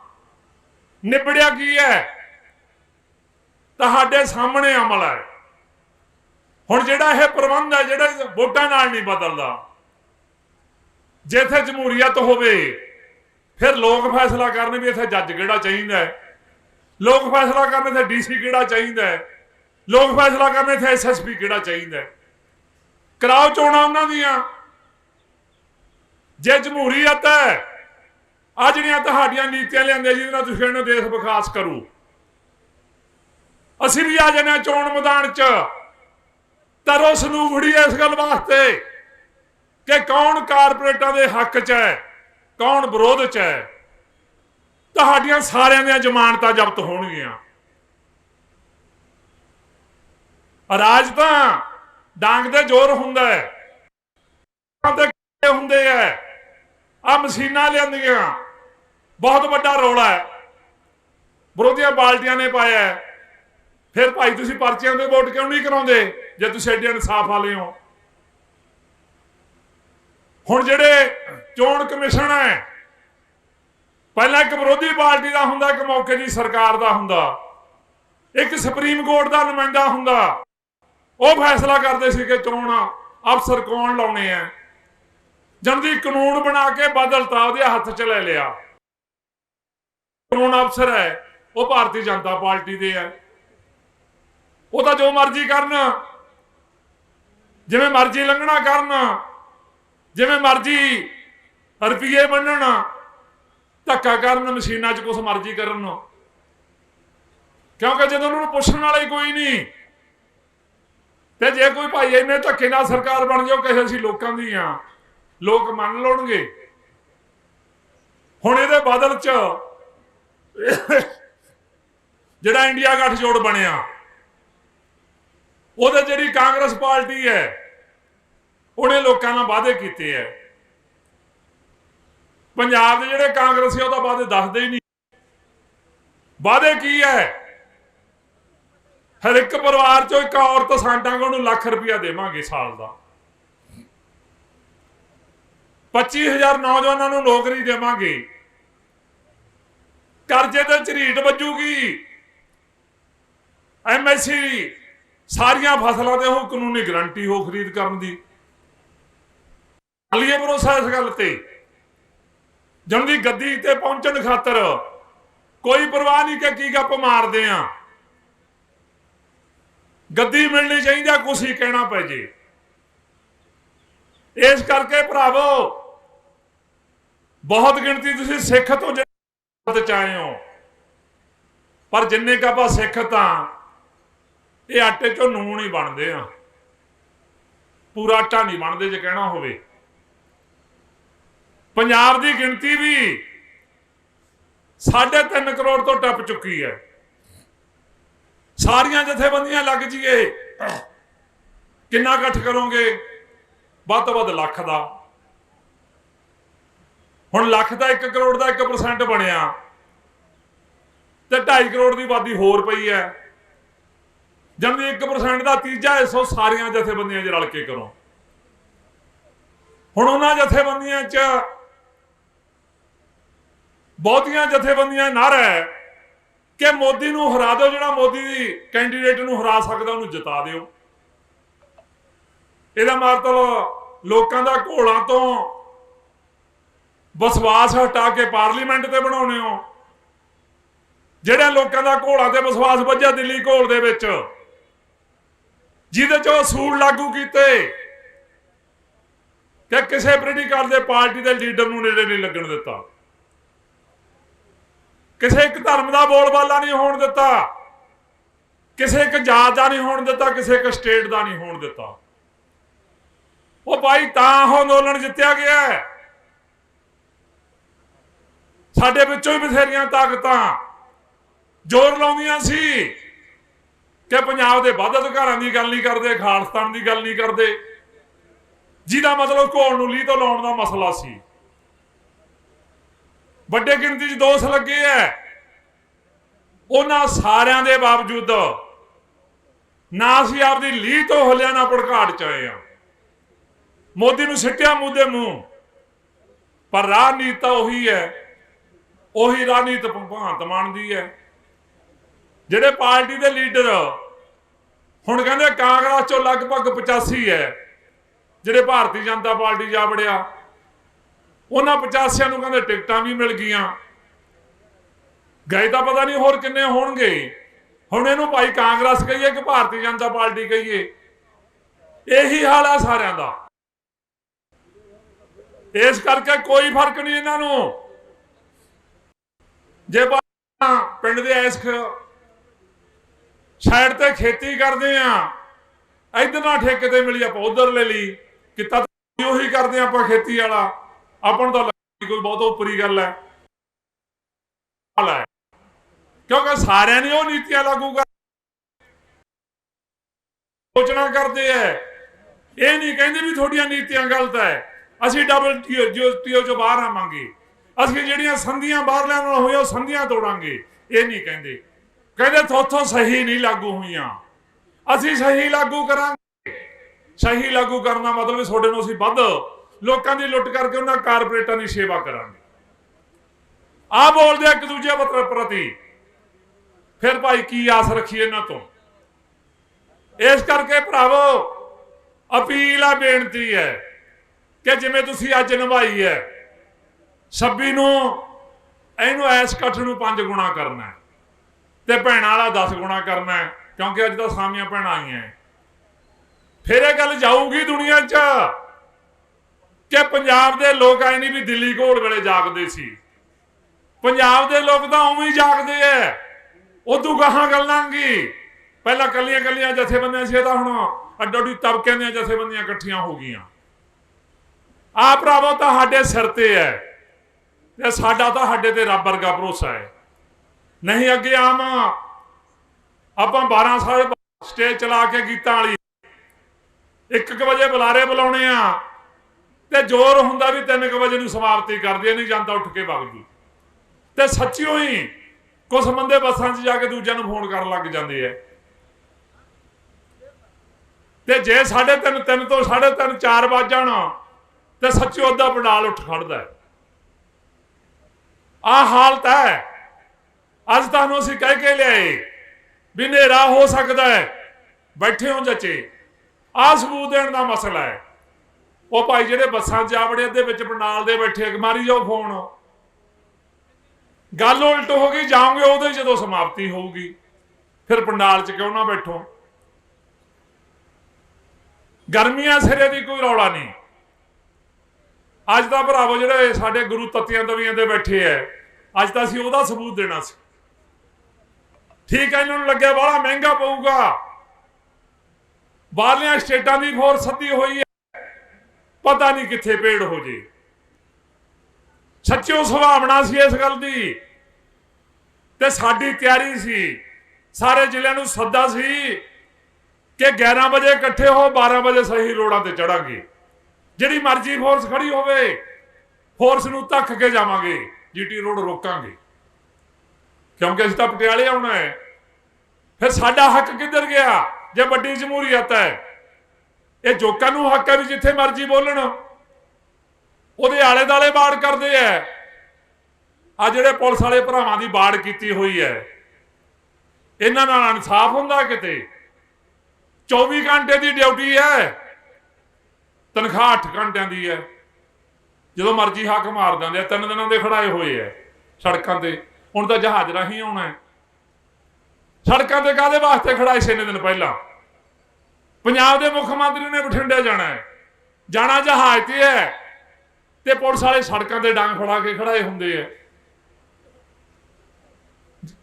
ਨਿਬੜਿਆ ਕੀ ਹੈ? ਤੁਹਾਡੇ ਸਾਹਮਣੇ ਅਮਲ ਹੈ। ਹੁਣ ਜਿਹੜਾ ਇਹ ਪ੍ਰਬੰਧ ਹੈ, ਜਿਹੜਾ ਵੋਟਾਂ ਨਾਲ ਨਹੀਂ ਬਦਲਦਾ, ਜਿੱਥੇ ਜਮਹੂਰੀਅਤ ਹੋਵੇ, ਫਿਰ ਲੋਕ ਫੈਸਲਾ ਕਰਨ ਵੀ ਇੱਥੇ ਜੱਜ ਕਿਹੜਾ ਚਾਹੀਦਾ ਲੋਕ ਫੈਸਲਾ ਕਰਨ ਇੱਥੇ ਡੀਸੀ ਕਿਹੜਾ ਚਾਹੀਦਾ ਲੋਕ ਫੈਸਲਾ ਕਰਨ ਇੱਥੇ ਐਸਐਸਪੀ ਕਿਹੜਾ ਚਾਹੀਦਾ ਕਰਾਓ ਚੋਣਾਂ ਉਹਨਾਂ ਦੀਆਂ। ਜੇ ਜਮਹੂਰੀਅਤ ਹੈ ਆ ਜਿਹੜੀਆਂ ਤੁਹਾਡੀਆਂ ਨੀਤੀਆਂ ਲਿਆਂਦੇ ਜਿਹਦੇ ਨਾਲ ਤੁਸੀਂ ਇਹਨੂੰ ਦੇਸ਼ ਵਿਕਾਸ ਕਰੋ। ਅਸੀਂ ਵੀ ਆ ਜਾਣਾ ਚੋਣ ਮੈਦਾਨ 'ਚ। ਤਰੋ ਸਨੂਖੜੀ ਇਸ ਗੱਲ ਵਾਸਤੇ ਕਿ ਕੌਣ ਕਾਰਪੋਰੇਟਾਂ ਦੇ ਹੱਕ 'ਚ ਹੈ, ਕੌਣ ਵਿਰੋਧ 'ਚ ਹੈ। ਤੁਹਾਡੀਆਂ ਸਾਰਿਆਂ ਦੀਆਂ ਜ਼ਮਾਨਤਾਂ ਜ਼ਬਤ ਹੋਣਗੀਆਂ। ਰਾਜ ਤਾਂ ਡਾਂਗ ਦੇ ਜ਼ੋਰ ਹੁੰਦਾ ਹੈ। ਤੇ ਹੁੰਦੇ ਐ ਆ ਮਸ਼ੀਨਾਂ ਲਿਆਂਦੀਆਂ। ਬਹੁਤ ਵੱਡਾ ਰੋਲਾ ਹੈ। ਵਿਰੋਧੀਆਂ ਪਾਰਟੀਆਂ ਨੇ ਪਾਇਆ ਫਿਰ ਭਾਈ ਤੁਸੀਂ ਪਰਚਿਆਂ ਦੇ ਵੋਟ ਕਿਉਂ ਨਹੀਂ ਕਰਾਉਂਦੇ, ਜੇ ਤੁਸੀਂ ਐਡੇ ਇਨਸਾਫ ਵਾਲੇ ਹੋ? ਹੁਣ ਜਿਹੜੇ ਚੋਣ ਕਮਿਸ਼ਨ ਹੈ, ਪਹਿਲਾਂ ਇੱਕ ਵਿਰੋਧੀ ਪਾਰਟੀ ਦਾ ਹੁੰਦਾ, ਇੱਕ ਮੌਕੇ ਦੀ ਸਰਕਾਰ ਦਾ ਹੁੰਦਾ। ਇੱਕ ਸੁਪਰੀਮ ਕੋਰਟ ਦਾ ਨੁਮਾਇੰਦਾ ਹੁੰਦਾ। ਉਹ ਫੈਸਲਾ ਕਰਦੇ ਸੀ ਕਿ ਚੋਣ ਅਫਸਰ ਕੌਣ ਲਾਉਣੇ ਆ? ਜਨਦੀ ਕਾਨੂੰਨ ਬਣਾ ਕੇ ਬਦਲਤਾ ਉਹਦੇ ਹੱਥ 'ਚ ਲੈ ਲਿਆ। ਕਾਨੂੰਨ ਅਫਸਰ ਹੈ, ਉਹ ਭਾਰਤੀ ਜਨਤਾ ਪਾਰਟੀ ਦੇ ਹੈ ਉਹ ਤਾਂ ਜੋ ਮਰਜ਼ੀ ਕਰਨ। ਜਿਵੇਂ ਮਰਜ਼ੀ ਲੰਘਣਾ ਕਰਨ, ਜਿਵੇਂ ਮਰਜ਼ੀ ਰੁਪਈਏ ਬੰਨਣ, ਧੱਕਾ ਕਰਨ, ਮਸ਼ੀਨਾਂ 'ਚ ਕੁਛ ਮਰਜ਼ੀ ਕਰਨ। ਕਿਉਂਕਿ ਜਦੋਂ ਉਹਨਾਂ ਨੂੰ ਪੁੱਛਣ ਵਾਲਾ ਹੀ ਕੋਈ ਨਹੀਂ ਤੇ ਜੇ ਕੋਈ ਭਾਈ ਇੰਨੇ ਧੱਕੇ ਨਾਲ ਸਰਕਾਰ ਬਣ ਜਾਓ, ਕਹੇ ਅਸੀਂ ਲੋਕਾਂ ਦੀ ਆ। ਲੋਕ ਮੰਨ ਲਣਗੇ ਹੁਣ ਇਹਦੇ ਬਦਲ 'ਚ ਜਿਹੜਾ ਇੰਡੀਆ ਗੱਠਜੋੜ ਬਣਿਆ, ਉਹਦੇ ਜਿਹੜੀ ਕਾਂਗਰਸ ਪਾਰਟੀ ਹੈ, ਉਹਨੇ ਲੋਕਾਂ ਨਾਲ ਵਾਅਦੇ ਕੀਤੇ ਐ ਪੰਜਾਬ ਦੇ ਜਿਹੜੇ ਕਾਂਗਰਸੀ ਉਹਦਾ ਵਾਅਦੇ ਦੱਸਦੇ ਹੀ ਨਹੀਂ। ਵਾਅਦੇ ਕੀ ਹੈ? ਹਰ ਇੱਕ ਪਰਿਵਾਰ ਚੋਂ ਇੱਕ ਔਰਤ ਸਾਂਟਾਂਗੇ ਉਹਨੂੰ ਲੱਖ ਰੁਪਇਆ ਦੇਵਾਂਗੇ ਸਾਲ ਦਾ। 25000 ਨੌਜਵਾਨਾਂ ਨੂੰ ਨੌਕਰੀ ਦੇਵਾਂਗੇ। ਕਰਜ਼ੇ ਤੇ ਝਰੀਟ ਵੱਜੂਗੀ। ਐਮਐਸਸੀ ਸਾਰੀਆਂ ਫਸਲਾਂ ਤੇ ਉਹ ਕਾਨੂੰਨੀ ਗਰੰਟੀ ਹੋ ਖਰੀਦ ਕਰਨ ਦੀ। ਅਲੀਏ ਭਰੋਸਾ ਇਸ ਗੱਲ ਤੇ। ਜਨਦੀ ਗੱਦੀ ਤੇ ਪਹੁੰਚਣ ਖਾਤਰ ਕੋਈ ਪਰਵਾਹ ਨਹੀਂ ਕਿ ਕੀ ਗੱਪ ਮਾਰਦੇ ਆ। ਗੱਦੀ ਮਿਲਣੀ ਚਾਹੀਦੀ ਆ, ਕੁਛ ਹੀ ਕਹਿਣਾ ਪੈ ਜੇ। ਇਸ ਕਰਕੇ ਭਰਾਵੋ, ਬਹੁਤ ਗਿਣਤੀ ਤੁਸੀਂ ਸਿੱਖ ਤੋਂ ਜਨਤ ਚ ਹੋ। ਪਰ ਜਿੰਨੇ ਕਾ ਆਪਾਂ ਸਿੱਖ ਤਾਂ, ਇਹ ਆਟੇ ਚੋਂ ਨੂਣ ਹੀ ਬਣਦੇ ਆ। ਪੂਰਾ ਆਟਾ ਨਹੀਂ ਬਣਦੇ ਜੇ ਕਹਿਣਾ ਹੋਵੇ। ਪੰਜਾਬ ਦੀ ਗਿਣਤੀ ਵੀ 3.5 ਕਰੋੜ ਤੋਂ ਟੱਪ ਚੁੱਕੀ ਹੈ। ਸਾਰੀਆਂ ਜਥੇਬੰਦੀਆਂ ਲੱਗ ਜੀਏ। ਕਿੰਨਾ ਇਕੱਠ ਕਰੋਗੇ? ਵੱਧ ਤੋਂ ਵੱਧ ਲੱਖ ਦਾ। ਹੁਣ ਲੱਖ ਦਾ 1 ਕਰੋੜ ਦਾ 1% ਬਣਿਆ। ਤੇ 2.5 ਕਰੋੜ ਦੀ ਆਬਾਦੀ ਹੋਰ ਪਈ ਹੈ। ਜਦ 1% ਦਾ ਤੀਜਾ ਹਿੱਸਾ ਸਾਰੀਆਂ ਜਥੇਬੰਦੀਆਂ 'ਚ ਰਲ ਕੇ ਕਰੋ। ਹੁਣ ਉਹਨਾਂ ਜਥੇਬੰਦੀਆਂ 'ਚ ਬਹੁਤੀਆਂ ਜਥੇਬੰਦੀਆਂ ਨਰ ਹੈ ਕਿ ਮੋਦੀ ਨੂੰ ਹਰਾ ਦਿਓ, ਜਿਹੜਾ ਮੋਦੀ ਦੀ ਕੈਂਡੀਡੇਟ ਨੂੰ ਹਰਾ ਸਕਦਾ, ਉਹਨੂੰ ਜਿਤਾ ਦਿਓ। ਇਹਦਾ ਮਤਲਬ ਲੋਕਾਂ ਦਾ ਘੋਲਾਂ ਤੋਂ ਵਿਸ਼ਵਾਸ ਹਟਾ ਕੇ ਪਾਰਲੀਮੈਂਟ ਤੇ ਬਣਾਉਣੇ ਹੋ। ਜਿਹੜਾ ਲੋਕਾਂ ਦਾ ਘੋਲਾਂ ਤੇ ਵਿਸ਼ਵਾਸ ਵੱਜਿਆ ਦਿੱਲੀ ਘੋਲ ਦੇ ਵਿੱਚ, ਜਿਹਦੇ ਚੋਂ ਅਸੂਲ ਲਾਗੂ ਕੀਤੇ ਕਿ ਕਿਸੇ ਪੋਲੀਟੀਕਲ ਦੇ ਪਾਰਟੀ ਦੇ ਲੀਡਰ ਨੂੰ ਨੇੜੇ ਨਹੀਂ ਲੱਗਣ ਦਿੱਤਾ। ਕਿਸੇ ਇੱਕ ਧਰਮ ਦਾ ਬੋਲਬਾਲਾ ਨਹੀਂ ਹੋਣ ਦਿੱਤਾ। ਕਿਸੇ ਇੱਕ ਜਾਤ ਦਾ ਨਹੀਂ ਹੋਣ ਦਿੱਤਾ, ਕਿਸੇ ਇੱਕ ਸਟੇਟ ਦਾ ਨਹੀਂ ਹੋਣ ਦਿੱਤਾ। ਉਹ ਭਾਈ ਤਾਂ ਉਹ ਅੰਦੋਲਨ ਜਿੱਤਿਆ ਗਿਆ ਹੈ। ਸਾਡੇ ਵਿੱਚੋਂ ਹੀ ਬਥੇਰੀਆਂ ਤਾਕਤਾਂ ਜ਼ੋਰ ਲਾਉਂਦੀਆਂ ਸੀ ਕਿ ਪੰਜਾਬ ਦੇ ਵੱਧ ਅਧਿਕਾਰਾਂ ਦੀ ਗੱਲ ਨਹੀਂ ਕਰਦੇ, ਖਾਲਸਤਾਨ ਦੀ ਗੱਲ ਨਹੀਂ ਕਰਦੇ। ਜਿਹਦਾ ਮਤਲਬ ਘੋਲ ਨੂੰ ਲੀ ਤੋਂ ਲਾਉਣ ਦਾ ਮਸਲਾ ਸੀ। ਵੱਡੇ ਗਿਣਤੀ 'ਚ ਦੋਸ਼ ਲੱਗੇ ਐ। ਉਹਨਾਂ ਸਾਰਿਆਂ ਦੇ ਬਾਵਜੂਦ ਨਾ ਅਸੀਂ ਆਪਦੀ ਲੀਹ ਤੋਂ ਹਲਿਆ, ਨਾ ਭੜਕਾਟ ਚ ਆਏ ਆ। ਮੋਦੀ ਨੂੰ ਸਿੱਟਿਆ ਮੂਦੇ ਮੂੰਹ, ਪਰ ਰਾਜਨੀਤੀ ਤਾਂ ਉਹੀ ਹੈ ਉਹੀ ਰਾਜਨੀਤੀ ਭਗਵੰਤ ਮਾਨ ਦੀ ਹੈ ਜਿਹੜੇ ਪਾਰਟੀ ਦੇ ਲੀਡਰ, ਹੁਣ ਕਹਿੰਦੇ ਕਾਂਗਰਸ ਚੋਂ ਲਗਭਗ 85 ਹੈ ਜਿਹੜੇ ਭਾਰਤੀ ਜਨਤਾ ਪਾਰਟੀ ਜਾ ਵੜਿਆ ਉਹਨਾਂ 85 ਨੂੰ ਕਹਿੰਦੇ ਟਿਕਟਾਂ ਵੀ ਮਿਲ ਗਈਆਂ। ਗਏ ਤਾਂ ਪਤਾ ਨਹੀਂ ਹੋਰ ਕਿੰਨੇ ਹੋਣਗੇ। ਹੁਣ ਇਹਨੂੰ ਭਾਈ ਕਾਂਗਰਸ ਕਹੀਏ ਕਿ ਭਾਰਤੀ ਜਨਤਾ ਪਾਰਟੀ ਕਹੀਏ। ਇਹੀ ਹਾਲ ਆ ਸਾਰਿਆਂ ਦਾ। ਇਸ ਕਰਕੇ ਕੋਈ ਫ਼ਰਕ ਨਹੀਂ ਇਹਨਾਂ ਨੂੰ। ਜੇ ਪਿੰਡ ਦੇ ਇਸ ਸਾਈਡ ਤੇ ਖੇਤੀ ਕਰਦੇ ਆ ਇਧਰ ਨਾ ਠੇਕੇ ਤੇ ਮਿਲੀ ਆਪਾਂ ਉਧਰ ਲੈ ਲਈ, ਕਿੱਤਾ ਉਹੀ ਕਰਦੇ ਆ ਆਪਾਂ ਖੇਤੀ ਵਾਲਾ। ਆਪਾਂ ਨੂੰ ਤਾਂ ਕੋਈ ਬਹੁਤ ਉੱਪਰੀ ਗੱਲ ਹੈ। ਕਿਉਂਕਿ ਸਾਰਿਆਂ ਨੇ ਉਹ ਨੀਤੀਆਂ ਲਾਗੂ ਕਰ ਸੋਚਣਾ ਕਰਦੇ ਐ। ਇਹ ਨਹੀਂ ਕਹਿੰਦੇ ਵੀ ਤੁਹਾਡੀਆਂ ਨੀਤੀਆਂ ਗਲਤ ਐ। ਅਸੀਂ ਡਬਲ ਟੀਓ ਚੋਂ ਬਾਹਰ ਆਵਾਂਗੇ। ਅਸੀਂ ਜਿਹੜੀਆਂ ਸੰਧੀਆਂ ਬਾਹਰਲਿਆਂ ਨਾਲ ਹੋਈਆਂ, ਉਹ ਸੰਧੀਆਂ ਤੋੜਾਂਗੇ। ਇਹ ਨਹੀਂ ਕਹਿੰਦੇ। ਕਹਿੰਦੇ ਥੋਥੋਂ ਸਹੀ ਨਹੀਂ ਲਾਗੂ ਹੋਈਆਂ। ਅਸੀਂ ਸਹੀ ਲਾਗੂ ਕਰਾਂਗੇ। ਸਹੀ ਲਾਗੂ ਕਰਨ ਦਾ ਮਤਲਬ ਤੁਹਾਡੇ ਨੂੰ ਅਸੀਂ ਵੱਧ ਲੋਕਾਂ ਦੀ ਲੁੱਟ ਕਰਕੇ ਉਹਨਾਂ ਕਾਰਪੋਰੇਟਾਂ ਦੀ ਸੇਵਾ ਕਰਾਂਗੇ। ਆ ਬੋਲਦੇ ਆ ਇੱਕ ਦੂਜੇ ਪ੍ਰਤੀ। ਫਿਰ ਭਾਈ ਕੀ ਆਸ ਰੱਖੀਏ ਇਹਨਾਂ ਤੋਂ? ਇਸ ਕਰਕੇ ਭਰਾਵੋ, ਅਪੀਲ ਆ, ਬੇਨਤੀ ਹੈ ਕਿ ਜਿਵੇਂ ਤੁਸੀਂ ਅੱਜ ਨਿਭਾਈ ਹੈ 26 ਨੂੰ ਇਹਨੂੰ ਐਸ ਇਕੱਠ ਨੂੰ ਪੰਜ ਗੁਣਾ ਕਰਨਾ ਹੈ ਤੇ ਭੈਣਾਂ ਵਾਲਾ 10 ਗੁਣਾ ਕਰਨਾ ਹੈ, ਕਿਉਂਕਿ ਅੱਜ ਤਾਂ ਸਾਮੀਆਂ ਭੈਣਾਂ ਆਈਆਂ ਫਿਰ ਇਹ ਗੱਲ ਜਾਊਗੀ ਦੁਨੀਆ 'ਚ। ਕਿ ਪੰਜਾਬ ਦੇ ਲੋਕ ਆਏ ਨਹੀਂ ਵੀ ਦਿੱਲੀ ਘੋਲ ਵੇਲੇ ਜਾਗਦੇ ਸੀ। ਪੰਜਾਬ ਦੇ ਲੋਕ ਤਾਂ ਉਵੇਂ ਹੀ ਜਾਗਦੇ ਐ। ਉਦੋਂ ਗਾਹਾਂ ਗੱਲਾਂ ਪਹਿਲਾਂ ਕੱਲੀਆਂ ਕੱਲੀਆਂ ਜਥੇਬੰਦੀਆਂ ਸੀ ਤਾਂ ਹੁਣ ਅੱਡੋ ਅੱਡੀ ਤਬਕਿਆਂ ਦੀਆਂ ਜਥੇਬੰਦੀਆਂ ਇਕੱਠੀਆਂ ਹੋ ਗਈਆਂ। ਆ ਭਰਾਵੋ, ਤਾਂ ਸਾਡੇ ਸਿਰ ਤੇ ਐ। ਤੇ ਸਾਡਾ ਤਾਂ ਸਾਡੇ ਤੇ ਰੱਬ ਵਰਗਾ ਭਰੋਸਾ ਹੈ ਨਹੀਂ, ਅੱਗੇ ਆਵਾਂ ਆਪਾਂ 12 ਸਾਲ ਸਟੇਜ ਚਲਾ ਕੇ ਗੀਤਾਂ ਵਾਲੀ 1:00 ਵਜੇ ਬੁਲਾਰੇ ਬੁਲਾਉਣੇ ਆ। ਤੇ ਜ਼ੋਰ ਹੁੰਦਾ ਵੀ 3:00 ਵਜੇ ਨੂੰ ਸਮਾਪਤੀ ਕਰਦੀ ਨਹੀਂ ਜਾਂਦਾ ਉੱਠ ਕੇ ਵਗ ਜੂ। ਤੇ ਸੱਚਿਓ ਹੀ ਕੁਝ ਬੰਦੇ ਬੱਸਾਂ 'ਚ ਜਾ ਕੇ ਦੂਜਿਆਂ ਨੂੰ ਫੋਨ ਕਰਨ ਲੱਗ ਜਾਂਦੇ ਐ ਤੇ ਜੇ ਸਾਢੇ ਤਿੰਨ ਤਿੰਨ ਤੋਂ ਸਾਢੇ ਤਿੰਨ 4 ਵੱਜ ਜਾਣ, ਤੇ ਸੱਚਿਓ ਅੱਧਾ ਪੰਡਾਲ ਉੱਠ ਖੜਦਾ ਆ ਹਾਲਤ ਹੈ। ਅੱਜ ਤੁਹਾਨੂੰ ਅਸੀਂ ਕਹਿ ਕੇ ਲਿਆਏ ਵੀ ਹਨੇਰਾ ਹੋ ਸਕਦਾ ਹੈ। ਬੈਠੇ ਹੋ ਜੱਚੇ। ਆ ਸਬੂਤ ਦੇਣ ਦਾ ਮਸਲਾ ਹੈ। ਉਹ ਭਾਈ ਜਿਹੜੇ ਬੱਸਾਂ 'ਚ ਆਵੜੇ ਦੇ ਵਿੱਚ ਪੰਡਾਲ ਦੇ ਬੈਠੇ ਮਾਰੀ ਜਾਓ ਫੋਨ। ਗੱਲ ਉਲਟ ਹੋ ਗਈ, ਜਾਓਗੇ ਉਹਦੇ ਜਦੋਂ ਸਮਾਪਤੀ ਹੋਊਗੀ। ਫਿਰ ਪੰਡਾਲ 'ਚ ਕਿਉਂ ਨਾ ਬੈਠੋ? ਗਰਮੀਆਂ ਸਿਰੇ ਦੀ ਕੋਈ ਰੌਲਾ ਨਹੀਂ। ਅੱਜ ਦਾ ਭਰਾਵੋ ਜਿਹੜੇ ਸਾਡੇ ਗੁਰੂ ਤਤੀਆਂ ਤਵੀਆਂ ਦੇ ਬੈਠੇ ਐ, ਅੱਜ ਤਾਂ ਅਸੀਂ ਉਹਦਾ ਸਬੂਤ ਦੇਣਾ ਸੀ। ਠੀਕ ਹੈ ਇਹਨਾਂ ਨੂੰ ਲੱਗਿਆ ਬੜਾ ਮਹਿੰਗਾ ਪਊਗਾ। ਬਾਹਰਲੀਆਂ ਸਟੇਟਾਂ ਦੀ ਫੋਰਸ ਸੱਦੀ ਹੋਈ ਹੈ ਪਤਾ ਨਹੀਂ ਕਿੱਥੇ ਪੇੜ ਹੋ ਜੇ। ਸੱਚੋ ਸੁਭਾਵਨਾ ਸੀ ਇਸ ਗੱਲ ਦੀ। ਤੇ ਸਾਡੀ ਤਿਆਰੀ ਸੀ। ਸਾਰੇ ਜ਼ਿਲ੍ਹਿਆਂ ਨੂੰ ਸੱਦਾ ਸੀ ਕਿ 11 ਵਜੇ ਇਕੱਠੇ ਹੋ 12 ਵਜੇ ਸਹੀ ਰੋਡਾਂ ਤੇ ਚੜਾਂਗੇ। ਜਿਹੜੀ ਮਰਜ਼ੀ ਫੋਰਸ ਖੜੀ ਹੋਵੇ, ਫੋਰਸ ਨੂੰ ਧੱਕ ਕੇ ਜਾਵਾਂਗੇ, ਜੀਟੀ ਰੋਡ ਰੋਕਾਂਗੇ। ਕਿਉਂਕਿ ਅਸੀਂ ਤਾਂ ਪਟਿਆਲੇ ਆਉਣਾ ਹੈ। ਫਿਰ ਸਾਡਾ ਹੱਕ ਕਿੱਧਰ ਗਿਆ? ਜੇ ਵੱਡੀ ਜਮਹੂਰੀਅਤ ਹੈ ਇਹ ਜੋਕਾਂ ਨੂੰ ਹੱਕ ਹੈ ਵੀ ਜਿੱਥੇ ਮਰਜ਼ੀ ਬੋਲਣ। ਉਹਦੇ ਆਲੇ ਦਾਲੇ ਬਾੜ ਕਰਦੇ ਐ। ਆ ਜਿਹੜੇ ਪੁਲਿਸ ਵਾਲੇ ਭਰਾਵਾਂ ਦੀ ਬਾੜ ਕੀਤੀ ਹੋਈ ਹੈ ਇਹਨਾਂ ਨਾਲ ਇਨਸਾਫ ਹੁੰਦਾ ਕਿਤੇ? 24 ਘੰਟੇ ਦੀ ਡਿਊਟੀ ਹੈ ਤਨਖਾਹ 8 ਘੰਟਿਆਂ ਦੀ ਹੈ ਜਦੋਂ ਮਰਜ਼ੀ ਹੱਕ ਮਾਰ ਦਿੰਦੇ ਆ। ਤਿੰਨ ਦਿਨਾਂ ਦੇ ਖੜਾਏ ਹੋਏ ਐ ਸੜਕਾਂ ਤੇ। ਹੁਣ ਤਾਂ ਜਹਾਜ਼ ਰਾਹੀਂ ਆਉਣਾ ਸੜਕਾਂ ਤੇ ਕਾਦੇ ਵਾਸਤੇ ਖੜਾਏ ਸੀ ਇੰਨੇ ਦਿਨ ਪਹਿਲਾਂ? ਪੰਜਾਬ ਦੇ ਮੁੱਖ ਮੰਤਰੀ ਨੇ ਬਠਿੰਡੇ ਜਾਣਾ ਹੈ। ਜਾਣਾ ਜਹਾਜ਼ ਤੇ ਹੈ ਤੇ ਪੁਲਿਸ ਵਾਲੇ ਸੜਕਾਂ ਤੇ ਡਾਂਗ ਫੜਾ ਕੇ ਖੜਾਏ ਹੁੰਦੇ ਐ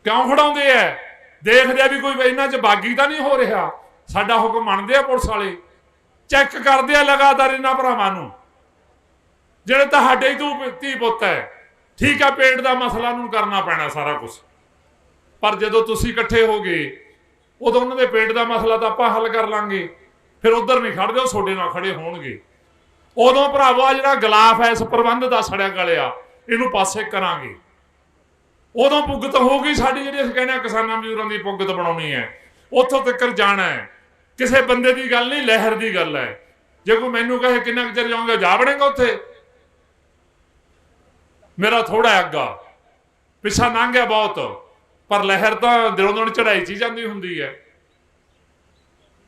ਕਿਉਂ ਖੜਾਉਂਦੇ ਐ ਦੇਖਦੇ ਆ ਵੀ ਕੋਈ ਇਹਨਾਂ 'ਚ ਬਾਗੀ ਤਾਂ ਨਹੀਂ ਹੋ ਰਿਹਾ। ਸਾਡਾ ਹੁਕਮ ਮੰਨਦੇ ਆ ਪੁਲਿਸ ਵਾਲੇ। ਚੈੱਕ ਕਰਦੇ ਆ ਲਗਾਤਾਰ ਇਹਨਾਂ ਭਰਾਵਾਂ ਨੂੰ। ਜਿਹੜੇ ਤੁਹਾਡੇ ਹੀ ਤੂੰ ਧੀ ਪੁੱਤ ਹੈ। ਠੀਕ ਆ ਪੇਟ ਦਾ ਮਸਲਾ ਨੂੰ ਕਰਨਾ ਪੈਣਾ ਸਾਰਾ ਕੁਝ ਪਰ ਜਦੋਂ ਤੁਸੀਂ ਇਕੱਠੇ ਹੋ ਗਏ ਉਦੋਂ ਉਹਨਾਂ ਦੇ ਪੇਟ ਦਾ ਮਸਲਾ ਤਾਂ ਆਪਾਂ ਹੱਲ ਕਰ ਲਾਂਗੇ। ਫਿਰ ਉਧਰ ਨਹੀਂ ਖੜਦੇ ਉਹ ਤੁਹਾਡੇ ਨਾਲ ਖੜੇ ਹੋਣਗੇ। ਉਦੋਂ ਭਰਾਵਾ ਜਿਹੜਾ ਗਲਾਫ ਹੈ, ਇਸ ਪ੍ਰਬੰਧ ਦਾ ਸੜਿਆ ਗਲਿਆ, ਇਹਨੂੰ ਪਾਸੇ ਕਰਾਂਗੇ। ਉਦੋਂ ਪੁੱਗਤ ਹੋਊਗੀ ਸਾਡੀ ਜਿਹੜੀ ਅਸੀਂ ਕਹਿੰਦੇ ਆ ਕਿਸਾਨਾਂ ਮਜ਼ਦੂਰਾਂ ਦੀ ਪੁੱਗਤ ਬਣਾਉਣੀ ਹੈ। ਉੱਥੋਂ ਤੱਕ ਜਾਣਾ ਹੈ। ਕਿਸੇ ਬੰਦੇ ਦੀ ਗੱਲ ਨਹੀਂ, ਲਹਿਰ ਦੀ ਗੱਲ ਹੈ। ਜੇ ਕੋਈ ਮੈਨੂੰ ਕਹੇ, ਕਿੰਨਾ ਕੁ ਚਿਰ ਜਾਓਗੇ ਜਾ ਵੜੇਗਾ ਉੱਥੇ? ਮੇਰਾ ਥੋੜਾ ਅੱਗਾ। ਪਿੱਛਾ ਲੰਘ ਗਿਆ ਬਹੁਤ। ਪਰ ਲਹਿਰ ਤਾਂ ਦਿਲੋਂ ਦਿਨ ਚੜਾਈ ਚ ਹੀ ਜਾਂਦੀ ਹੁੰਦੀ ਹੈ।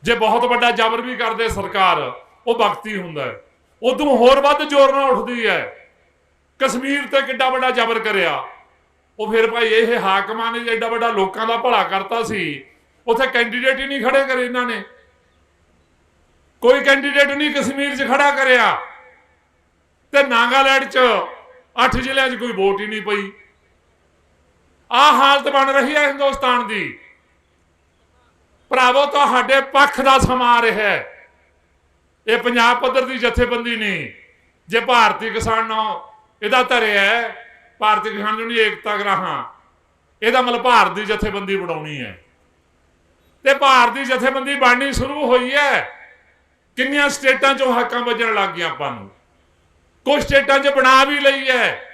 ਜੇ ਬਹੁਤ ਵੱਡਾ ਜ਼ਬਰ ਵੀ ਕਰਦੇ ਸਰਕਾਰ, ਉਹ ਵਕਤੀ ਹੁੰਦਾ ਹੈ। ਉਦੋਂ ਹੋਰ ਵੱਧ ਜ਼ੋਰ ਨਾਲ ਉੱਠਦੀ ਹੈ। ਕਸ਼ਮੀਰ ਤੇ ਕਿੱਡਾ ਵੱਡਾ ਜ਼ਬਰ ਕਰਿਆ। ਉਹ ਫਿਰ ਭਾਈ ਇਹ ਹਾਕਮਾਂ ਨੇ ਐਡਾ ਵੱਡਾ ਲੋਕਾਂ ਦਾ ਭਲਾ ਕਰਤਾ ਸੀ, ਉਥੇ ਕੈਂਡੀਡੇਟ ਹੀ ਨਹੀਂ ਖੜੇ ਕਰੇ ਇਹਨਾਂ ਨੇ। ਕੋਈ ਕੈਂਡੀਡੇਟ ਨਹੀਂ ਕਸ਼ਮੀਰ 'ਚ ਖੜਾ ਕਰਿਆ। ਤੇ ਨਾਗਾਲੈਂਡ 'ਚ 8 ਜ਼ਿਲ੍ਹਿਆਂ 'ਚ ਕੋਈ ਵੋਟ ਹੀ ਨਹੀਂ ਪਈ। ਆ ਹਾਲਤ ਬਣ ਰਹੀ ਹੈ ਹਿੰਦੁਸਤਾਨ ਦੀ। ਭਰਾਵੋ, ਤੁਹਾਡੇ ਪੱਖ ਦਾ ਸਮਾਂ ਰਿਹਾ ਹੈ। ਇਹ ਪੰਜਾਬ ਪੱਧਰ ਦੀ ਜਥੇਬੰਦੀ ਨਹੀਂ। ਜੇ ਭਾਰਤੀ ਕਿਸਾਨ ਇਹਦਾ ਧਰਿਆ ਹੈ, ਭਾਰਤੀ ਕਿਸਾਨ ਯੂਨੀਅਨ ਏਕਤਾ ਗਰਾਹਾਂ, ਇਹਦਾ ਮਤਲਬ ਭਾਰਤ ਦੀ ਜਥੇਬੰਦੀ ਬਣਾਉਣੀ ਹੈ। ਤੇ ਭਾਰਤ ਦੀ ਜਥੇਬੰਦੀ ਬਣਨੀ ਸ਼ੁਰੂ ਹੋਈ ਹੈ। ਕਿੰਨੀਆਂ ਸਟੇਟਾਂ 'ਚੋਂ ਹੱਕਾਂ ਵੱਜਣ ਲੱਗ ਗਈਆਂ ਆਪਾਂ ਨੂੰ। ਕੁਝ ਸਟੇਟਾਂ 'ਚ ਬਣਾ ਵੀ ਲਈ ਹੈ।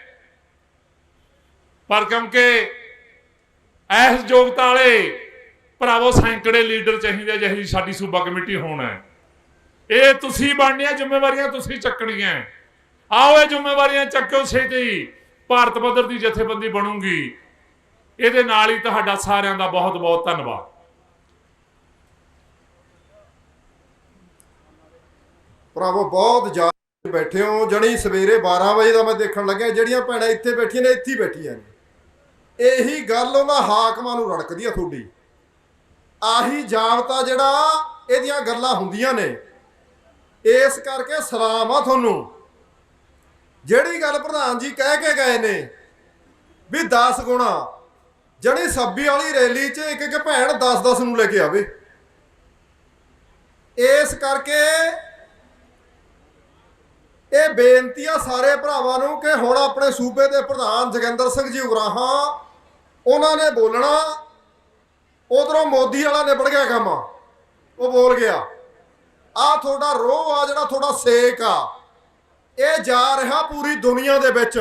ਪਰ ਕਿਉਂਕਿ ਐਸ ਯੋਗਤਾ ਵਾਲੇ, ਭਰਾਵੋ, ਸੈਂਕੜੇ ਲੀਡਰ ਚਾਹੀਦੇ ਜਿਹੀ ਸਾਡੀ ਸੂਬਾ ਕਮੇਟੀ ਹੋਣਾ। ਹੈ ਇਹ ਤੁਸੀਂ ਬਣਨੀਆਂ ਜ਼ਿੰਮੇਵਾਰੀਆਂ ਤੁਸੀਂ ਚੱਕਣੀਆਂ। ਆਓ ਇਹ ਜ਼ਿੰਮੇਵਾਰੀਆਂ ਚੱਕਿਓ ਛੇਤੀ। ਭਾਰਤ ਪੱਧਰ ਦੀ ਜਥੇਬੰਦੀ ਬਣੂਗੀ। ਇਹਦੇ ਨਾਲ ਹੀ ਤੁਹਾਡਾ ਸਾਰਿਆਂ ਦਾ ਬਹੁਤ ਬਹੁਤ ਧੰਨਵਾਦ। ਭਰਾਵੋ, ਬਹੁਤ ਜਾ ਬੈਠੇ ਹੋ। ਜਣੀ ਸਵੇਰੇ 12 ਵਜੇ ਦਾ ਮੈਂ ਦੇਖਣ ਲੱਗਿਆ, ਜਿਹੜੀਆਂ ਭੈਣਾਂ ਇੱਥੇ ਬੈਠੀਆਂ ਨੇ, ਇੱਥੇ ਬੈਠੀਆਂ ਨੇ। ਇਹੀ ਗੱਲ ਉਹਨਾਂ ਹਾਕਮਾਂ ਨੂੰ ਰੜਕਦੀ ਆ ਤੁਹਾਡੀ। ਆਹੀ ਜਾਬਤਾ ਜਿਹੜਾ ਇਹਦੀਆਂ ਗੱਲਾਂ ਹੁੰਦੀਆਂ ਨੇ। ਇਸ ਕਰਕੇ ਸਲਾਮ ਆ ਤੁਹਾਨੂੰ। ਜਿਹੜੀ ਗੱਲ ਪ੍ਰਧਾਨ ਜੀ ਕਹਿ ਕੇ ਗਏ ਨੇ ਵੀ 10 ਗੁਣਾ ਜਿਹੜੀ ਸੱਬੀ ਵਾਲੀ ਰੈਲੀ 'ਚ ਇੱਕ ਇੱਕ ਭੈਣ 10-10 ਨੂੰ ਲੈ ਕੇ ਆਵੇ। ਇਸ ਕਰਕੇ ਇਹ ਬੇਨਤੀ ਆ ਸਾਰੇ ਭਰਾਵਾਂ ਨੂੰ ਕਿ ਹੁਣ ਆਪਣੇ ਸੂਬੇ ਦੇ ਪ੍ਰਧਾਨ ਜਗਿੰਦਰ ਸਿੰਘ ਜੀ ਉਗਰਾਹਾਂ ਉਹਨਾਂ ਨੇ ਬੋਲਣਾ, ਉਧਰੋਂ ਮੋਦੀ ਵਾਲਾ ਨਿਬੜ ਗਿਆ ਕੰਮ। ਉਹ ਬੋਲ ਗਿਆ ਆ ਤੁਹਾਡਾ ਰੋਹ ਆ, ਜਿਹੜਾ ਤੁਹਾਡਾ ਸੇਕ ਆ। ਇਹ ਜਾ ਰਿਹਾ ਪੂਰੀ ਦੁਨੀਆ ਦੇ ਵਿੱਚ।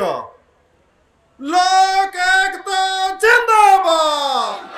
ਲੋਕ ਏਕਤਾ ਜਿੰਦਾਬਾਦ!